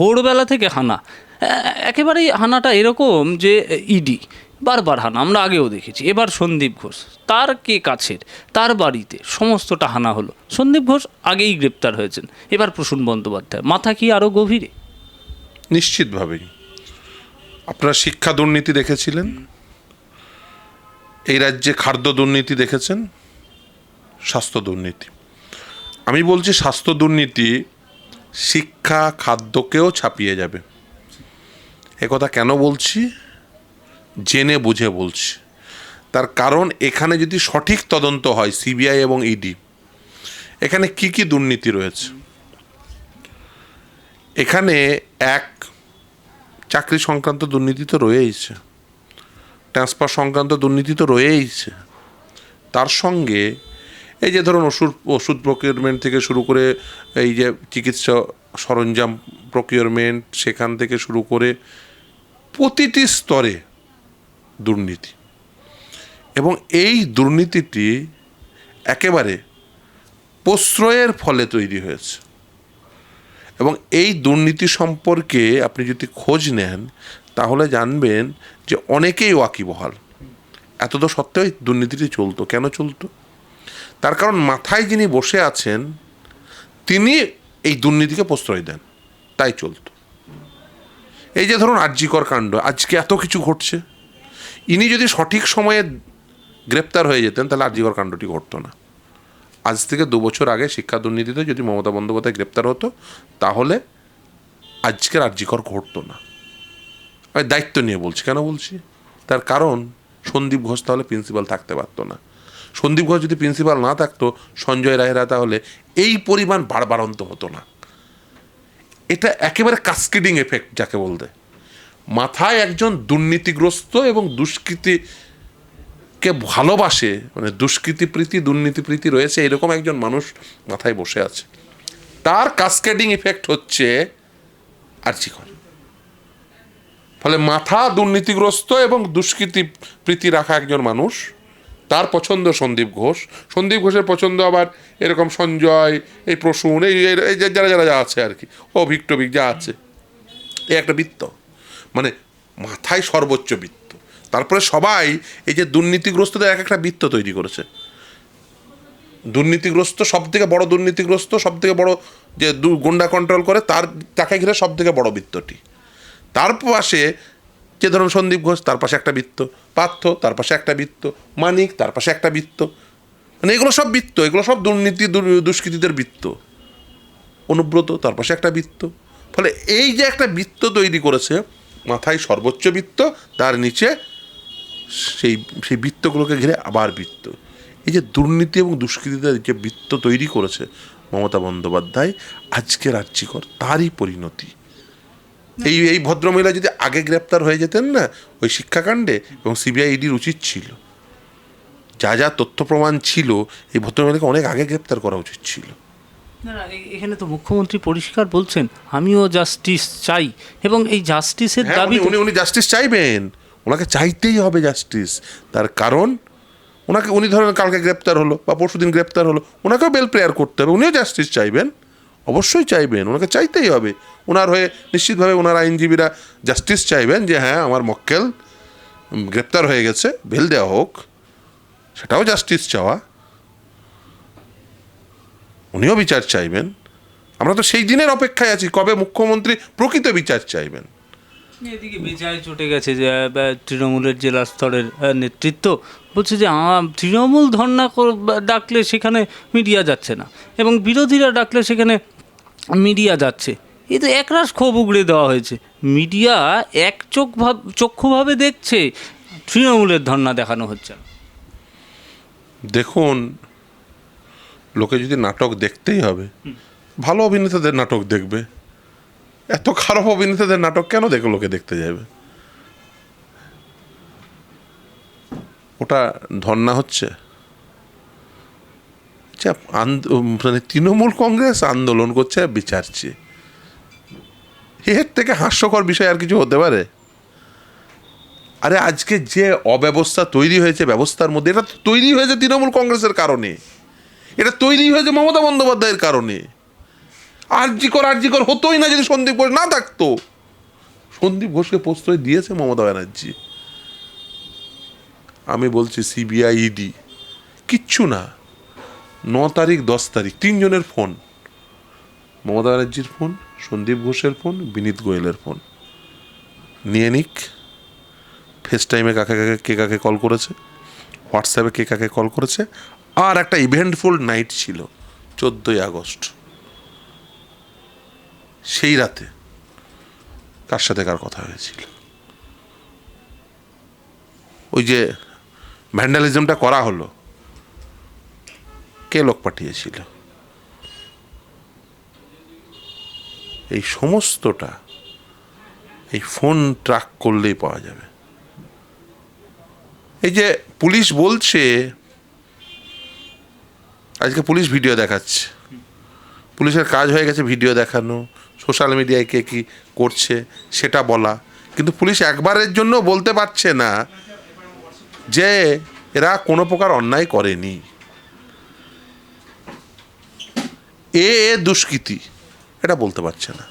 ভোরবেলা থেকে হানা। একেবারেই হানাটা এরকম যে ইডি। বারবার হানা, আমরা আগেও দেখেছি। এবার সন্দীপ ঘোষ, তার কে কাছের, তার বাড়িতে সমস্তটা হানা হলো। সন্দীপ ঘোষ আগেই গ্রেপ্তার হয়েছেন। এবার প্রসূন বন্দ্যোপাধ্যায়, মাথা কি আরও গভীরে? নিশ্চিতভাবেই। আপনারা শিক্ষা দুর্নীতি দেখেছিলেন? এই রাজ্যে খাদ্য দুর্নীতি দেখেছেন? স্বাস্থ্য দুর্নীতি। আমি বলছি স্বাস্থ্য দুর্নীতি শিক্ষা খাদ্যকেও ছাপিয়ে যাবে। একথা কেন বলছি? জেনে বুঝে বলছি। তার কারণ এখানে যদি সঠিক তদন্ত হয়, সিবিআই এবং ইডি এখানে কি কি দুর্নীতি রয়েছে? এখানে এক, চাকরি সংক্রান্ত দুর্নীতি তো রয়েইছে। ট্রান্সফার সংক্রান্ত দুর্নীতি তো রয়েইছে। তার সঙ্গে এই যে ধরুন ওষুধ ওষুধ প্রকিউরমেন্ট থেকে শুরু করে এই যে চিকিৎসা সরঞ্জাম প্রকিউরমেন্ট সেখান থেকে শুরু করে প্রতিটি স্তরে দুর্নীতি। এবং এই দুর্নীতিটি একেবারে প্রশ্রয়ের ফলে তৈরি হয়েছে। এবং এই দুর্নীতি সম্পর্কে আপনি যদি খোঁজ নেন, তাহলে জানবেন যে অনেকেই ওয়াকিবহাল। এত তো সত্ত্বেও দুর্নীতিটি চলতো। কেন চলতো? তার কারণ মাথায় যিনি বসে আছেন, তিনি এই দুর্নীতিকে প্রশ্রয় দেন। তাই চলতো। এই যে ধরুন আর্যিকর কাণ্ড, আজকে এত কিছু ঘটছে। ইনি যদি সঠিক সময়ে গ্রেপ্তার হয়ে যেতেন, তাহলে আর্যিকর কাণ্ডটি ঘটতো না। আজ থেকে দু বছর আগে শিক্ষা দুর্নীতিতে যদি মমতা বন্দ্যোপাধ্যায় গ্রেপ্তার হতো, তাহলে আজকের আর্যিকর ঘটতো না। আমি দায়িত্ব নিয়ে বলছি, কেন বলছি? তার কারণ সন্দীপ ঘোষ তাহলে প্রিন্সিপাল থাকতে পারতো না। সন্দীপ ঘোষ যদি প্রিন্সিপাল না থাকতো, সঞ্জয় রায়রা তাহলে এই পরিমাণ বাড়বাড়ন্ত হতো না। এটা একেবারে কাস্কেডিং এফেক্ট যাকে বলতে। মাথায় একজন দুর্নীতিগ্রস্ত এবং দুষ্কৃতি কে ভালোবাসে মানে দুষ্কৃতি প্রীতি, দুর্নীতি প্রীতি রয়েছে, এরকম একজন মানুষ মাথায় বসে আছে। তার কাস্কেডিং ইফেক্ট হচ্ছে আর্চিকর। ফলে মাথা দুর্নীতিগ্রস্ত এবং দুষ্কৃতি প্রীতি রাখা একজন মানুষ তার পছন্দ সন্দীপ ঘোষ। সন্দীপ ঘোষের পছন্দ আবার এরকম সঞ্জয়, এই প্রসূন, এই যারা যারা যা আছে আর কি। অভিক টভিক যা আছে। এই একটা বৃত্ত। মানে মাথায় সর্বোচ্চ বৃত্ত। তারপরে সবাই এই যে দুর্নীতিগ্রস্তদের এক একটা বৃত্ত তৈরি করেছে। দুর্নীতিগ্রস্ত সব থেকে বড় দুর্নীতিগ্রস্ত সব থেকে বড় যে দু গুন্ডা কন্ট্রোল করে, তার তাকে ঘিরে সব থেকে বড় বৃত্তটি। তার পাশে যে ধরুন সন্দীপ ঘোষ, তার পাশে একটা বৃত্ত, পার্থ, তার পাশে একটা বৃত্ত, মানিক, তার পাশে একটা বৃত্ত। মানে এগুলো সব বৃত্ত, এগুলো সব দুর্নীতি, দুর- দুষ্কৃতীদের বৃত্ত। অনুব্রত, তার পাশে একটা বৃত্ত। ফলে এই যে একটা বৃত্ত তৈরি করেছে, মাথায় সর্বোচ্চ বৃত্ত, তার নিচে সেই সেই বৃত্তগুলোকে ঘিরে আবার বৃত্ত। এই যে দুর্নীতি এবং দুষ্কৃতীদের যে বৃত্ত তৈরি করেছে মমতা বন্দ্যোপাধ্যায় আজকে রাজ্যিকর তারই পরিণতি। এই এই ভদ্রমহিলা যদি আগে গ্রেপ্তার হয়ে যেতেন না ওই শিক্ষাকাণ্ডে এবং সিবিআই ইডির উচিত ছিল। যা যা তথ্য প্রমাণ ছিল এই ভদ্রমহিলাকে অনেক আগে গ্রেপ্তার করা উচিত ছিল। না না এখানে তো মুখ্যমন্ত্রী পরিষ্কার বলছেন আমিও জাস্টিস চাই। এবং এই জাস্টিসের হ্যাঁ দাবি উনি- উনি উনি জাস্টিস চাইবেন। ওনাকে চাইতেই হবে জাস্টিস। তার কারণ ওনাকে উনি ধরেন কালকে গ্রেপ্তার হলো বা পরশুদিন গ্রেপ্তার হলো ওনাকেও বেল প্রেয়ার করতে হবে। উনিও জাস্টিস চাইবেন। অবশ্যই চাইবেন, ওনাকে চাইতেই হবে। ওনার হয়ে নিশ্চিতভাবে ওনার আইনজীবীরা জাস্টিস চাইবেন যে হ্যাঁ আমার মক্কেল গ্রেপ্তার হয়ে গেছে, বেল দেওয়া হোক, সেটাও জাস্টিস চাওয়া। উনিও বিচার চাইবেন। আমরা তো সেই দিনের অপেক্ষায় আছি, কবে মুখ্যমন্ত্রী প্রকৃত বিচার চাইবেন। এদিকে বেচায় চটে গেছে যে তৃণমূলের জেলা স্তরের নেতৃত্ব। বলছে যে তৃণমূল ধর্না ডাকলে সেখানে মিডিয়া যাচ্ছে না এবং বিরোধীরা ডাকলে সেখানে মিডিয়া যাচ্ছে। এ তো একরাশ ক্ষোভ উগড়ে দেওয়া হয়েছে। মিডিয়া এক চোখ ভাব চক্ষুভাবে দেখছে তৃণমূলের ধর্না দেখানো হচ্ছে না। দেখুন লোকে যদি নাটক দেখতেই হবে ভালো অভিনেতাদের নাটক দেখবে। এত খারাপ অভিনেতাদের নাটক কেন দেখে লোকে দেখতে যাবে ওটা ধর্না হচ্ছে। আচ্ছা মানে তৃণমূল কংগ্রেস আন্দোলন করছে আর বিচার চেয়ে এর থেকে হাস্যকর বিষয় আর কিছু হতে পারে? আরে, আজকে যে অব্যবস্থা তৈরি হয়েছে ব্যবস্থার মধ্যে, এটা তৈরি হয়েছে তৃণমূল কংগ্রেসের কারণে। এটা তৈরি হয়েছে মমতা বন্দ্যোপাধ্যায়ের কারণে। আরজি কর আরজি কর, হতোই না যদি সন্দীপ ঘোষ না থাকতো। সন্দীপ ঘোষকে প্রশ্রয় দিয়েছে মমতা ব্যানার্জি। আমি বলছি সিবিআই ইডি কিচ্ছু না। ন তারিখ, দশ তারিখ, তিনজনের ফোন। মমতা ব্যানার্জির ফোন, সন্দীপ ঘোষের ফোন, বিনীত গোয়েলের ফোন। নিয়ে নিক। ফেস টাইমে কাকে কাকে, কে কাকে কল করেছে? হোয়াটসঅ্যাপে কে কাকে কল করেছে? আর একটা ইভেন্টফুল নাইট ছিল, চোদ্দোই আগস্ট। সেই রাতে কার সাথে কার কথা হয়েছিল? ওই যে ভ্যান্ডালিজমটা করা হলো, কে লোক পাঠিয়েছিল? এই সমস্তটা এই ফোন ট্রাক করলেই পাওয়া যাবে। এই যে পুলিশ বলছে, আজকে পুলিশ ভিডিও দেখাচ্ছে। পুলিশের কাজ হয়ে গেছে ভিডিও দেখানো সোশ্যাল মিডিয়ায় কে কী করছে সেটা বলা। কিন্তু পুলিশ একবারের জন্য বলতে পারছে না যে এরা কোনো প্রকার অন্যায় করেনি। এ এ দুষ্কৃতি, এটা বলতে পারছে না।